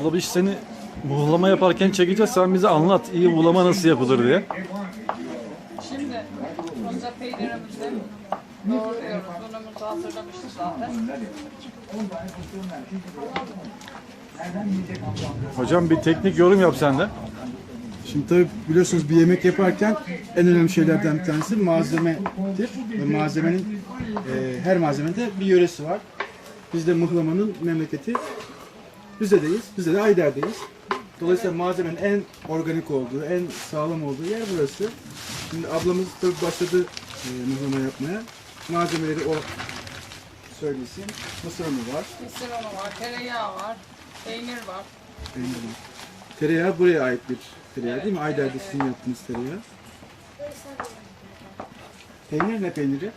Abla biz seni buğulama yaparken çekeceğiz. Sen bize anlat iyi buğulama nasıl yapılır diye. Şimdi önce peynirimizi doğruyoruz. Unumuzu hazırlamışız zaten. Hocam bir teknik yorum yap sen de. Şimdi tabii biliyorsunuz bir yemek yaparken en önemli şeylerden bir tanesi malzemedir. Ve malzemenin e, her malzemede bir yöresi var. Bizde mıhlamanın memleketi Rize'deyiz. Biz de Ayder'deyiz. Dolayısıyla malzemenin en organik olduğu, en sağlam olduğu yer burası. Şimdi ablamız tabii başladı e, mıhlama yapmaya. Malzemeleri o söylesin. Mısır unu var. Mısır unu var, tereyağı var, peynir var. peynir var. Tereyağı buraya ait bir tereyağı değil mi? Ayder'de sizin yaptığınız tereyağı. Peynir ne peyniri?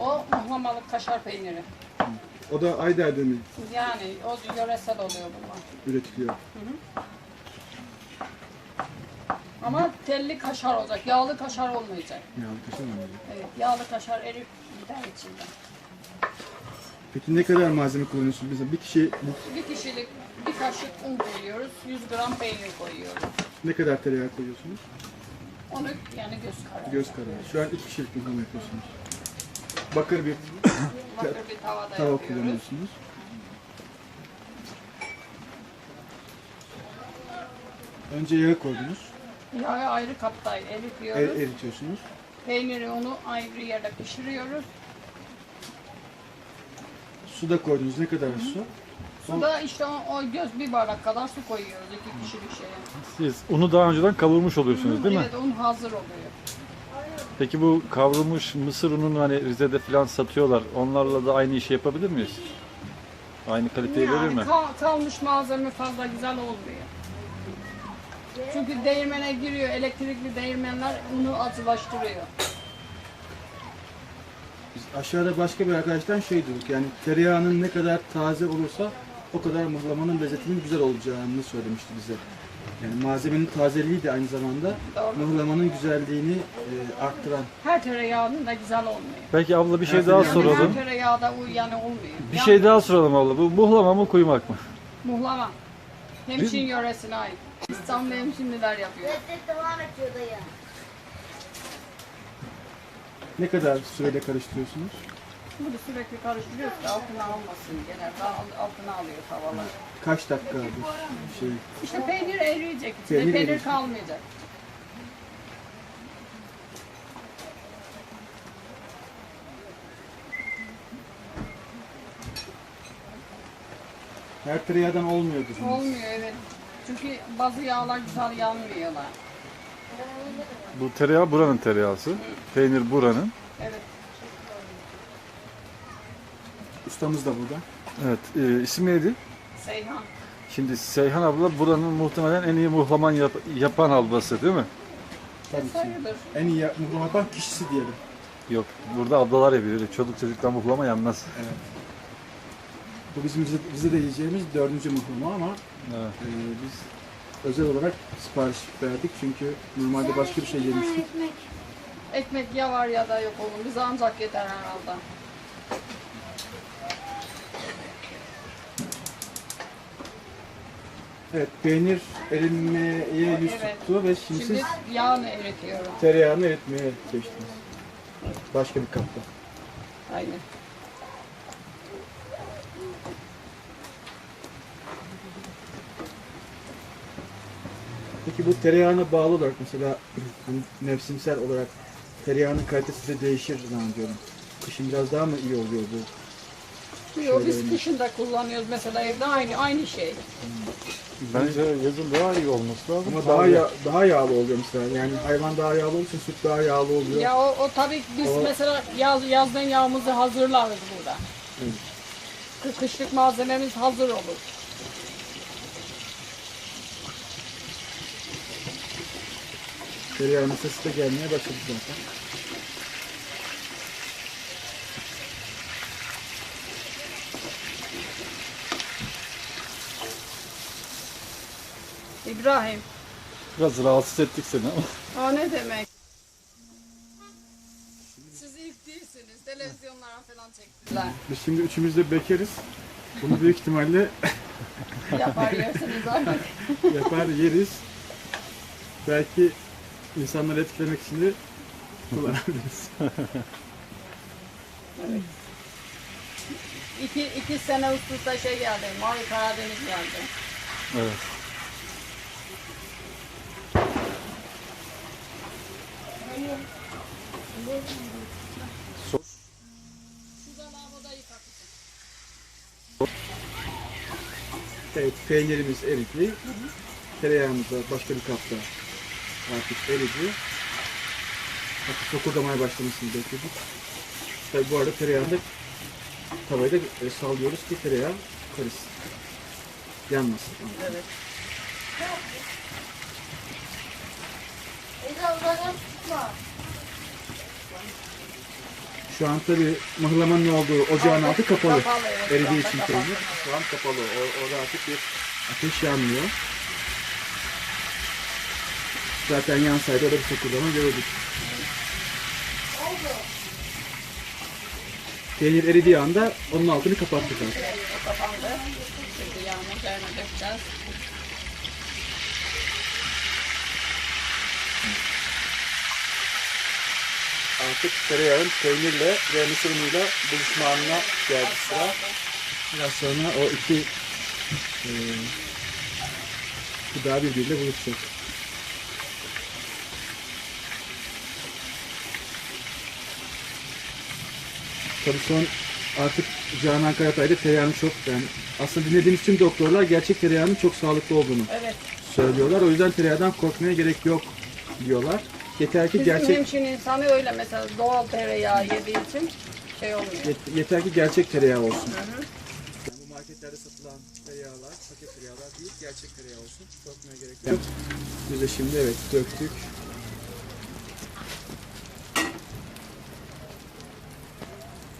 O muhlamalık kaşar peyniri. O da Ayder'de mi Yani o yöresel oluyor bunlar. üretiliyor? Ama telli kaşar olacak, yağlı kaşar olmayacak. Ya kaşar mı? Evet, yağlı kaşar erip gider içinden. Peki ne kadar malzeme kullanıyorsun? Mesela bir kişi Bir kişilik bir kaşık un koyuyoruz, 100 gram peynir koyuyoruz. ne kadar tereyağı koyuyorsunuz? Onu yani göz kararı. Göz kararı. Şu an iki kişilik mıhlama yapıyorsunuz. Bakır bir Bakır bir tavada tava yapıyoruz. kullanıyorsunuz. Önce yağı koydunuz. Yağı ayrı kapta E, eritiyoruz. eritiyorsunuz. Peyniri onu ayrı yerde pişiriyoruz. Su da koydunuz. Ne kadar su? Suda işte o, o göz bir bardak kadar su koyuyoruz iki kişilik şeye. Siz unu daha önceden kavurmuş oluyorsunuz değil mi? Evet un hazır oluyor. Peki bu kavrulmuş mısır ununu hani Rize'de falan satıyorlar. Onlarla da aynı işi yapabilir miyiz? Aynı kaliteyi verir Yani mi? kal- kalmış malzeme fazla güzel olmuyor. Çünkü değirmene giriyor, elektrikli değirmenler unu atılaştırıyor. Biz aşağıda başka bir arkadaştan şey duyduk. Yani tereyağının ne kadar taze olursa o kadar mıhlamanın lezzetinin güzel olacağını söylemişti bize. Yani malzemenin tazeliği de aynı zamanda Doğru. mıhlamanın güzelliğini e, arttıran. Her tereyağının da güzel olmuyor. Peki abla bir şey Yani daha Yani her soralım. tereyağı da u- yani olmuyor. Bir Ya- şey daha soralım abla. Bu muhlama mı kuymak mı? Muhlama. Hemşin yöresine ait. İstanbul hemşinliler yapıyor. Lezzet devam ediyor dayı. Ne kadar sürede karıştırıyorsunuz? Bunu sürekli karıştırıyoruz ki altına almasın gene. Daha al- altına alıyor tavalar. Kaç dakika bir şey? İşte peynir eriyecek. İçinde Peynir peynir, eriyecek. kalmayacak. Her tereyağdan olmuyor bizim. Olmuyor evet. Çünkü bazı yağlar güzel yanmıyorlar. Bu tereyağı buranın tereyağısı. Peynir buranın. Ustamız da burada. Evet. E, isim neydi? Seyhan. Şimdi Seyhan abla buranın muhtemelen en iyi muhlaman yap- yapan ablası değil mi? Tabii ki. Sayılır. En iyi yapan kişisi diyelim. Yok. Burada ablalar yapıyor. Öyle Çocuk çocuktan muhlama yanmaz. Bu bizim bize, bize de yiyeceğimiz dördüncü mıhlama ama Evet. e, biz özel olarak sipariş verdik çünkü normalde başka bir şey yemiştik. Ekmek. Ekmek ya var ya da yok oğlum. Bize ancak yeter herhalde. Evet, peynir erimeye yüz Evet. tuttu ve şimdi, Şimdi siz yağını eritiyorum. tereyağını eritmeye geçtiniz. Başka bir kapta. Aynen. Peki bu tereyağına bağlı olarak mesela hani mevsimsel olarak tereyağının kalitesi de değişir zannediyorum. Kışın biraz daha mı iyi oluyor bu? Yok biz kışın da kullanıyoruz mesela evde aynı aynı şey. Bence yazın daha iyi olması lazım. Ama daha ya, daha yağlı oluyor mesela. Yani hayvan daha yağlı olursa süt daha yağlı oluyor. Ya o, o tabii biz O- mesela yaz yazdan yağımızı hazırlarız burada. Kı- Kışlık malzememiz hazır olur. Tereyağının sesi de gelmeye başladı zaten. İbrahim. Biraz rahatsız ettik seni ama. O ne demek? Siz ilk değilsiniz. Televizyonlara falan çektiler. Biz şimdi üçümüz de bekeriz. Bunu büyük ihtimalle Yapar yersiniz artık. Yapar yeriz. Belki insanları etkilemek için de kullanabiliriz. İki, iki sene üst üste şey geldi. Mavi Karadeniz geldi. Evet. Yıkatırsın. Evet, peynirimiz eridi. Tereyağımız da başka bir kapta artık eridi. Hafif fokurdamaya başlamasını bekledik. Tabii bu arada tereyağını da tavayı da e, sallıyoruz ki tereyağı karışsın. Yanmasın. Evet. Şu an tabii mıhlamanın olduğu ocağın altı kapalı. Kapalı, evet, Eridiği için kapalı. peynir şu an kapalı. O, orada artık bir ateş yanmıyor. Zaten yansaydı orada bir fokurdama gördük. Peynir eridiği anda onun altını kapattık artık. Evet, o kapandı. Şimdi yağını üzerine dökeceğiz. Artık tereyağın peynirle ve mısır unuyla buluşma anına geldi sıra. Biraz sonra o iki e, gıda birbiriyle buluşacak. Tabii son artık Canan Karatay'da tereyağının çok yani aslında dinlediğimiz tüm doktorlar gerçek tereyağının çok sağlıklı olduğunu Evet. söylüyorlar. O yüzden tereyağdan korkmaya gerek yok diyorlar. Yeter ki Bizim gerçek hemşin insanı öyle mesela doğal tereyağı yediği için şey olmuyor. Yet- yeter ki gerçek tereyağı olsun. Yani bu marketlerde satılan tereyağlar, paket tereyağlar değil, gerçek tereyağı olsun. Korkmaya gerek yok. Biz de şimdi evet döktük.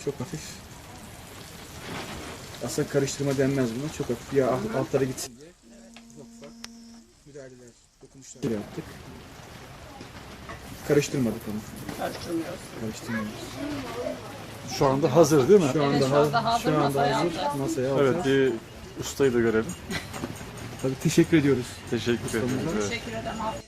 Çok hafif. Aslında karıştırma denmez buna. Çok hafif ya alt- altlara gitsin diye. Ufak ufak müdahaleler, dokunuşlar yaptık. Karıştırmadık onu. Karıştırmıyoruz. Karıştırmıyoruz. Şu anda hazır değil mi? Şu anda, Evet, şu anda hazır, şu anda masaya hazır. Masaya alacağız. Evet bir ustayı da görelim. Tabii teşekkür ediyoruz. Teşekkür ederim. Teşekkür ederim.